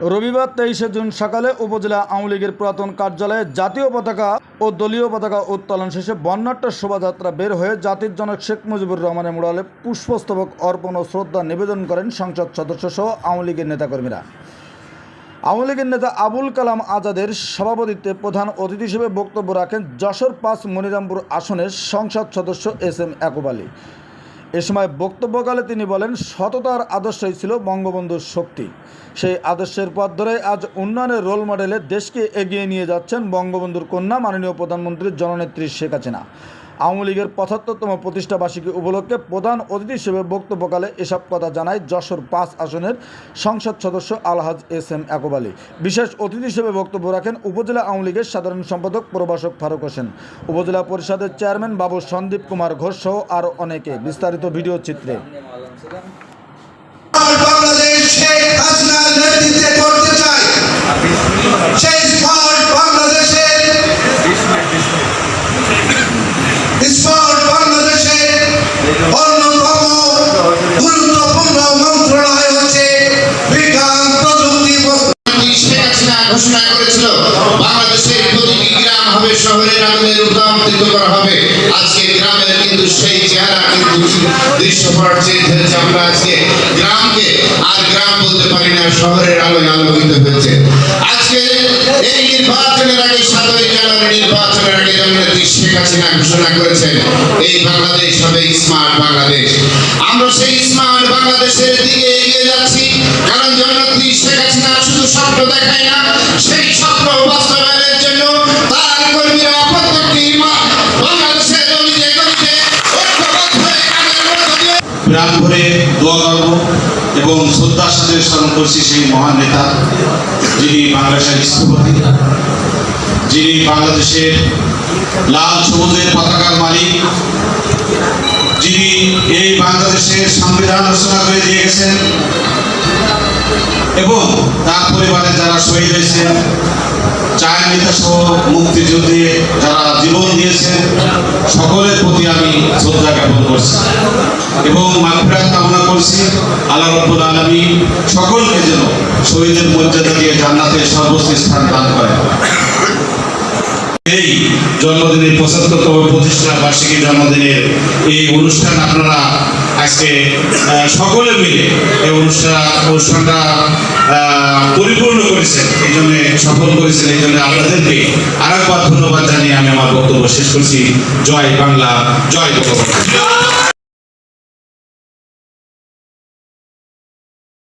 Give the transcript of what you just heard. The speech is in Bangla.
রবিবার তেইশে জুন সকালে উপজেলা আওয়ামী লীগের পুরাতন কার্যালয়ে জাতীয় পতাকা ও দলীয় পতাকা উত্তোলন শেষে বর্ণাঢ্য শোভাযাত্রা বের হয়ে জাতির জনক শেখ মুজিবুর রহমানের মোড়ালে পুষ্পস্তবক অর্পণ ও শ্রদ্ধা নিবেদন করেন সংসদ সদস্য সহ আওয়ামী লীগের নেতাকর্মীরা। আওয়ামী লীগের নেতা আবুল কালাম আজাদের সভাপতিত্বে প্রধান অতিথি হিসেবে বক্তব্য রাখেন যশোর পাঁচ মনিরামপুর আসনের সংসদ সদস্য এস এম একুব আলী। এ সময় বক্তব্যকালে তিনি বলেন, সততার আদর্শই ছিল বঙ্গবন্ধুর শক্তি। সেই আদর্শের পথ ধরে আজ উন্নয়নের রোল মডেলে দেশকে এগিয়ে নিয়ে যাচ্ছেন বঙ্গবন্ধুর কন্যা মাননীয় প্রধানমন্ত্রী জননেত্রী শেখ হাসিনা। আওয়ামী লীগের পঁচাত্তরতম প্রতিষ্ঠাবার্ষিকী উপলক্ষে প্রধান অতিথি হিসেবে বক্তব্যকালে এসব কথা জানায় যশোর পাঁচ আসনের সংসদ সদস্য আলহাজ এস এম একুব আলী। বিশেষ অতিথি হিসেবে বক্তব্য রাখেন উপজেলা আওয়ামী লীগের সাধারণ সম্পাদক প্রভাষক ফারুক হোসেন। উপজেলা পরিষদের চেয়ারম্যান বাবু সন্দীপ কুমার ঘোষ সহ আরও অনেকে। বিস্তারিত ভিডিও চিত্রে। বাংলাদেশ স্মার্ট বাংলাদেশের অন্যতম গুরুত্বপূর্ণ মন্ত্রণালয় হচ্ছে বিজ্ঞান প্রযুক্তি শেখ হাসিনা ঘোষণা করেছিল বাংলাদেশ হবে, শহরের আগুনে রূপান্তরিত করা হবে। আজকে গ্রামের কিন্তু সেই চেহারা কিন্তু দৃশ্যপট চেঞ্জ হয়েছে আমরা আজকে। গ্রামকে আর গ্রাম বলতে পারি না, শহরের আলোয় আলোকিত হয়েছে। আজকে এই নির্বাচনের আগে সাতই জানুয়ারি নির্বাচনের আগে জননেত্রী শেখ হাসিনা ঘোষণা করেছেন, এই বাংলাদেশ হবে স্মার্ট বাংলাদেশ। আমরা সেই স্মার্ট বাংলাদেশের দিকে এগিয়ে যাচ্ছি, কারণ জননেত্রী শেখ হাসিনা শুধু স্বপ্ন দেখায় না, সেই স্বপ্ন বাস্তবায়নের প্রাণ ভরে দোয়া করব এবং শ্রদ্ধার সাথে স্মরণ করছি সেই মহান নেতা, যিনি বাংলাদেশের স্থপতি, যিনি বাংলাদেশের লাল সবুজের পতাকার মালিক, যিনি এই বাংলাদেশের সংবিধান রচনা করে দিয়ে গেছেন এবং তার পরিবারে যারা শহীদ হয়েছেন, চার নেতা সহ মুক্তিযুদ্ধে যারা জীবন দিয়েছেন, সকলের প্রতি আমি শ্রদ্ধা জ্ঞাপন করছি। এবং মাগফিরাত কামনা করছি আল্লাহ রব্বুল আলামিন সকলকে যেন শহীদের মর্যাদা দিয়ে জান্নাতের সর্বোচ্চ স্থান দান করেন এই জন্মদিনের পঁচাত্তরতম প্রতিষ্ঠা বার্ষিকী জন্মদিনের এই অনুষ্ঠান আপনারা আজকে সকলে মিলে এই অনুষ্ঠান, অনুষ্ঠানটা পরিপূর্ণ করেছেন। এই জন্য সফল করেছেন। এই জন্য আপনাদেরকে আরেকবার ধন্যবাদ জানিয়ে আমি আমার বক্তব্য শেষ করছি। জয় বাংলা, জয় বঙ্গবন্ধু।